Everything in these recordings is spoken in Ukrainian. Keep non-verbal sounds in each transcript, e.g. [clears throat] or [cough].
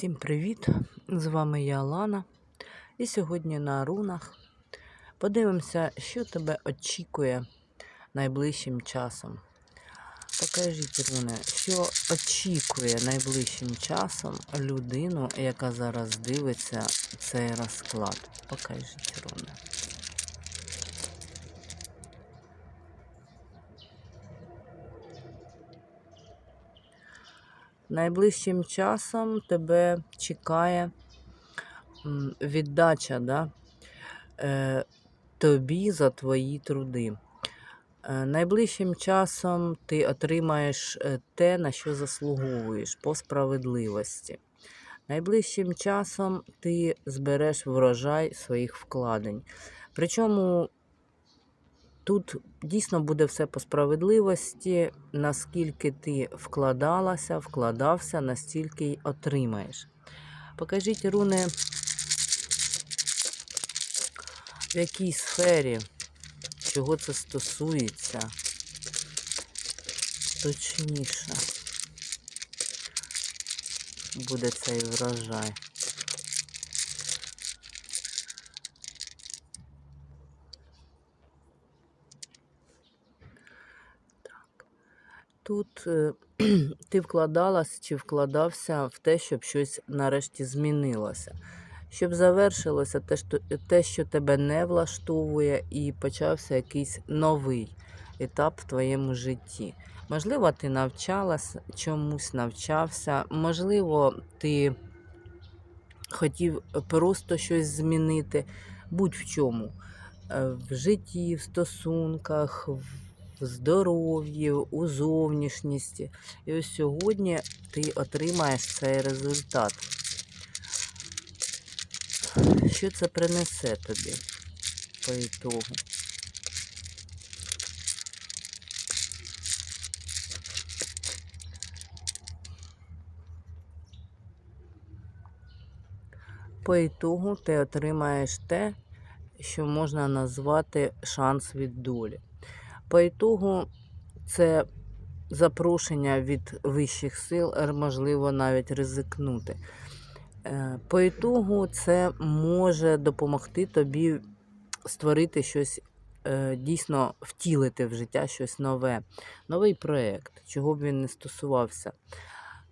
Всім привіт! З вами я Лана. І сьогодні на рунах подивимося, що тебе очікує найближчим часом. Покажіть, руни, що очікує найближчим часом людину, яка зараз дивиться цей розклад. Покажіть, руни. Найближчим часом тебе чекає віддача да? е, тобі за твої труди. Е, найближчим часом ти отримаєш е, те, на що заслуговуєш по справедливості. Найближчим часом ти збереш врожай своїх вкладень. Причому Тут дійсно буде все по справедливості, наскільки ти вкладалася, вкладався, настільки й отримаєш. Покажіть руни, в якій сфері, чого це стосується. Точніше буде цей врожай. Тут е, [clears throat] ти вкладалась чи вкладався в те, щоб щось нарешті змінилося. Щоб завершилося те, що, те, що тебе не влаштовує, і почався якийсь новий етап в твоєму житті. Можливо, ти навчалась чомусь навчався, можливо, ти хотів просто щось змінити, будь-в чому. Е, В житті, в стосунках, в в здоров'ї, у зовнішністі. І ось сьогодні ти отримаєш цей результат. Що це принесе тобі по ітогу? По ітогу ти отримаєш те, що можна назвати шанс від долі. По ітогу це запрошення від вищих сил, можливо, навіть ризикнути. Е, по ітогу це може допомогти тобі створити щось, е, дійсно втілити в життя щось нове, новий проєкт, чого б він не стосувався.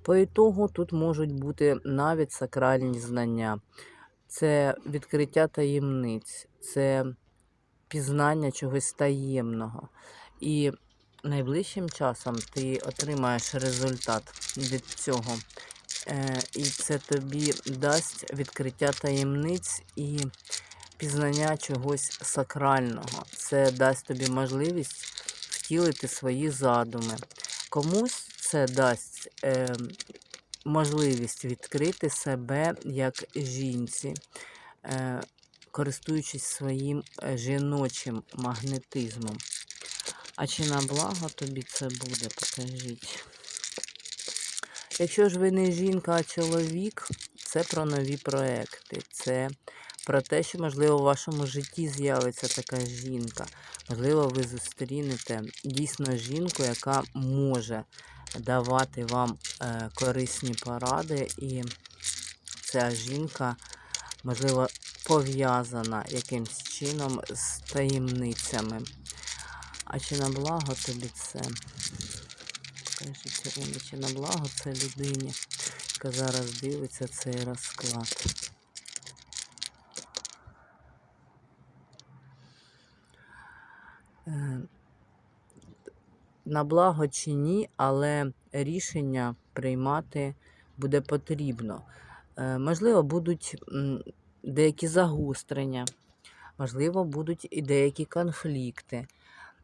По ітогу тут можуть бути навіть сакральні знання, це відкриття таємниць, це пізнання чогось таємного. І найближчим часом ти отримаєш результат від цього. Е, І це тобі дасть відкриття таємниць і пізнання чогось сакрального. Це дасть тобі можливість втілити свої задуми. Комусь це дасть е, можливість відкрити себе як жінці. Е, користуючись своїм е, жіночим магнетизмом. А чи на благо тобі це буде, покажіть. Якщо ж ви не жінка, а чоловік, це про нові проекти. Це про те, що, можливо, в вашому житті з'явиться така жінка. Можливо, ви зустрінете дійсно жінку, яка може давати вам е, корисні поради, і ця жінка, можливо, пов'язана якимсь чином з таємницями. А чи на благо тобі це? Ірина, чи на благо це людині, яка зараз дивиться цей розклад. Е, на благо чи ні, але рішення приймати буде потрібно. Е, можливо, будуть деякі загострення, можливо, будуть і деякі конфлікти.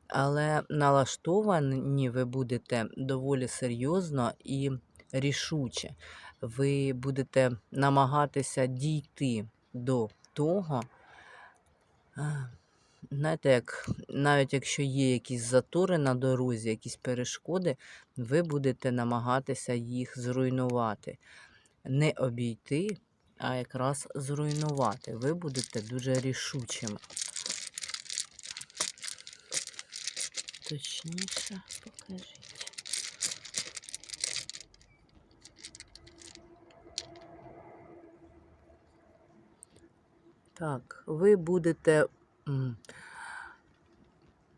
Але налаштовані ви будете доволі серйозно і рішуче. Ви будете намагатися дійти до того, знаєте, як навіть якщо є якісь затори на дорозі, якісь перешкоди, ви будете намагатися їх зруйнувати, не обійти, а якраз зруйнувати. Ви будете дуже рішучими. Точніше покажіть. Так, ви будете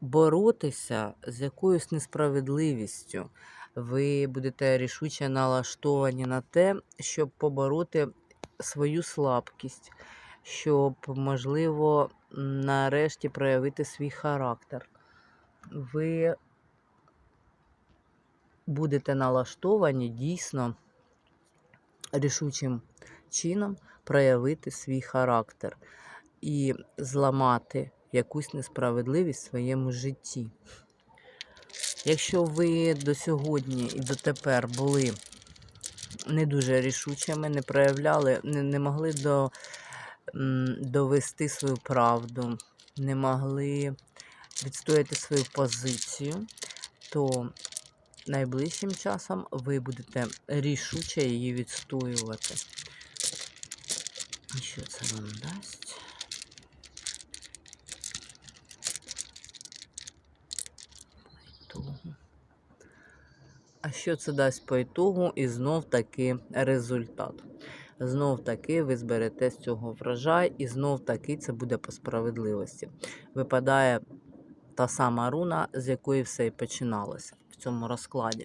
боротися з якоюсь несправедливістю. Ви будете рішуче налаштовані на те, щоб побороти свою слабкість, щоб, можливо, нарешті проявити свій характер. Ви будете налаштовані дійсно рішучим чином проявити свій характер і зламати якусь несправедливість в своєму житті. Якщо ви до сьогодні і дотепер були не дуже рішучими, не проявляли, не, не могли до, довести свою правду, не могли відстояти свою позицію, то найближчим часом ви будете рішуче її відстоювати. І Що це вам дасть? По ітогу. А що це дасть по ітогу? І знов таки результат. Знов таки ви зберете з цього врожай, і знов таки це буде по справедливості. Випадає та сама руна, з якої все і починалося в цьому розкладі.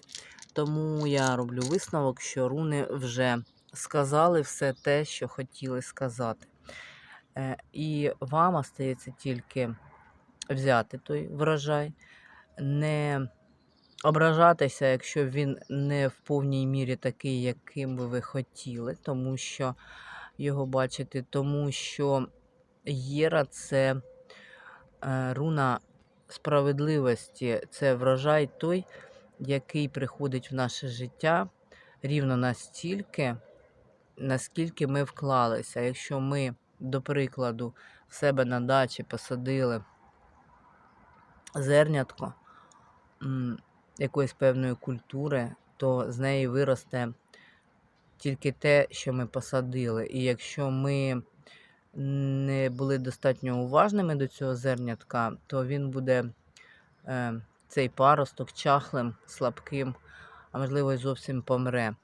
Тому я роблю висновок, що руни вже сказали все те, що хотіли сказати. Е, І вам остається тільки взяти той врожай, не ображатися, якщо він не в повній мірі такий, яким би ви хотіли, тому що його бачите, тому що Єра це е, руна справедливості, це врожай той, який приходить в наше життя рівно настільки, наскільки ми вклалися. Якщо ми, до прикладу, в себе на дачі посадили зернятко якоїсь певної культури, то з неї виросте тільки те, що ми посадили. І якщо ми не були достатньо уважними до цього зернятка, то він буде е, цей паросток чахлим, слабким, а можливо й зовсім помре.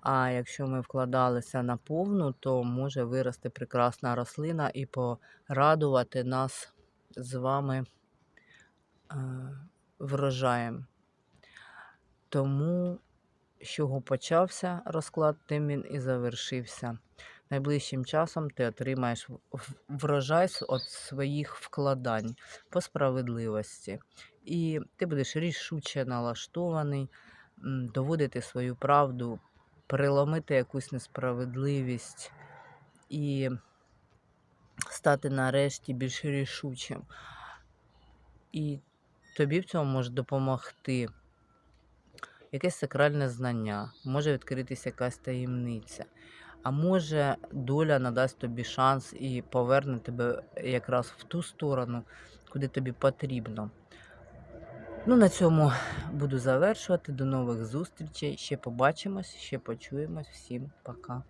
А якщо ми вкладалися на повну, то може вирости прекрасна рослина і порадувати нас з вами е, врожаєм. Тому, чого почався розклад, тим він і завершився. Найближчим часом ти отримаєш врожай від своїх вкладань по справедливості. І ти будеш рішуче налаштований доводити свою правду, переломити якусь несправедливість і стати нарешті більш рішучим. І тобі в цьому може допомогти якесь сакральне знання, може відкритися якась таємниця. А може, доля надасть тобі шанс і поверне тебе якраз в ту сторону, куди тобі потрібно. Ну, на цьому буду завершувати. До нових зустрічей. Ще побачимось, ще почуємось. Всім пока.